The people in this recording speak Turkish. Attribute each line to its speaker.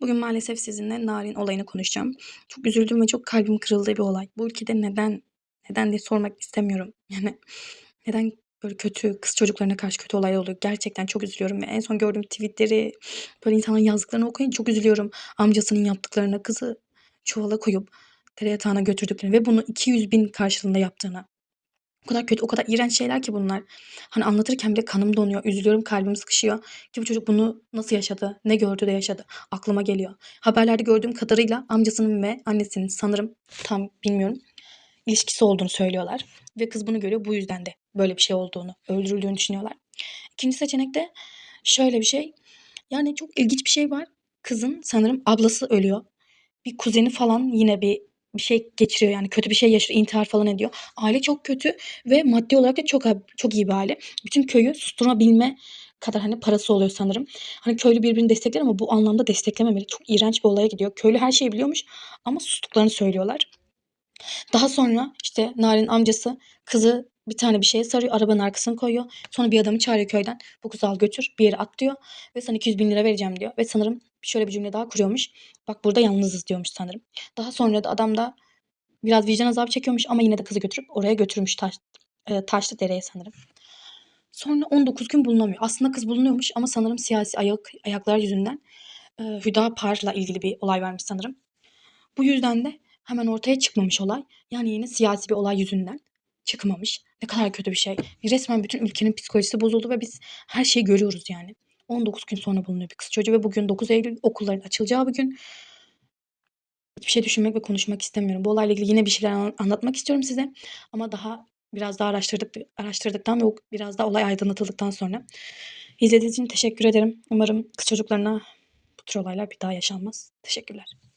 Speaker 1: Bugün maalesef sizinle Narin olayını konuşacağım. Çok üzüldüm ve çok kalbim kırıldığı bir olay. Bu ülkede neden, neden diye sormak istemiyorum. Yani neden böyle kötü kız çocuklarına karşı kötü olaylar oluyor. Gerçekten çok üzülüyorum ve en son gördüğüm tweetleri, böyle insanların yazdıklarını okuyunca çok üzülüyorum. Amcasının yaptıklarına, kızı çuvala koyup tereyağına götürdüklerini ve bunu 200 bin karşılığında yaptığına. O kadar kötü, o kadar iğrenç şeyler ki bunlar. Hani anlatırken bile kanım donuyor, üzülüyorum, kalbim sıkışıyor. Ki bu çocuk bunu nasıl yaşadı, ne gördü de yaşadı aklıma geliyor. Haberlerde gördüğüm kadarıyla amcasının ve annesinin sanırım tam bilmiyorum ilişkisi olduğunu söylüyorlar. Ve kız bunu görüyor bu yüzden de böyle bir şey olduğunu, öldürüldüğünü düşünüyorlar. İkinci seçenekte şöyle bir şey. Yani çok ilginç bir şey var. Kızın sanırım ablası ölüyor. Bir kuzeni falan yine bir bir şey geçiriyor yani kötü bir şey yaşıyor, intihar falan ediyor. Aile çok kötü ve maddi olarak da çok çok iyi bir aile. Bütün köyü susturabilme kadar hani parası oluyor sanırım. Hani köylü birbirini destekler ama bu anlamda desteklememeli. Çok iğrenç bir olaya gidiyor. Köylü her şeyi biliyormuş ama sustuklarını söylüyorlar. Daha sonra işte Narin amcası kızı bir tane bir şeye sarıyor. Arabanın arkasına koyuyor. Sonra bir adamı çağırıyor köyden. Bu kızı al götür bir yere at diyor. Ve sana 200 bin lira vereceğim diyor. Ve sanırım şöyle bir cümle daha kuruyormuş. Bak burada yalnızız diyormuş sanırım. Daha sonra da adam da biraz vicdan azabı çekiyormuş ama yine de kızı götürüp oraya götürmüş taş, e, taşlı dereye sanırım. Sonra 19 gün bulunamıyor. Aslında kız bulunuyormuş ama sanırım siyasi ayak ayaklar yüzünden e, Hüdapar'la ilgili bir olay vermiş sanırım. Bu yüzden de hemen ortaya çıkmamış olay. Yani yine siyasi bir olay yüzünden çıkmamış. Ne kadar kötü bir şey. Resmen bütün ülkenin psikolojisi bozuldu ve biz her şeyi görüyoruz yani. 19 gün sonra bulunuyor bir kız çocuğu ve bugün 9 Eylül okulların açılacağı bir gün. Hiçbir şey düşünmek ve konuşmak istemiyorum. Bu olayla ilgili yine bir şeyler anlatmak istiyorum size. Ama daha biraz daha araştırdık, araştırdıktan ve biraz daha olay aydınlatıldıktan sonra. İzlediğiniz için teşekkür ederim. Umarım kız çocuklarına bu tür olaylar bir daha yaşanmaz. Teşekkürler.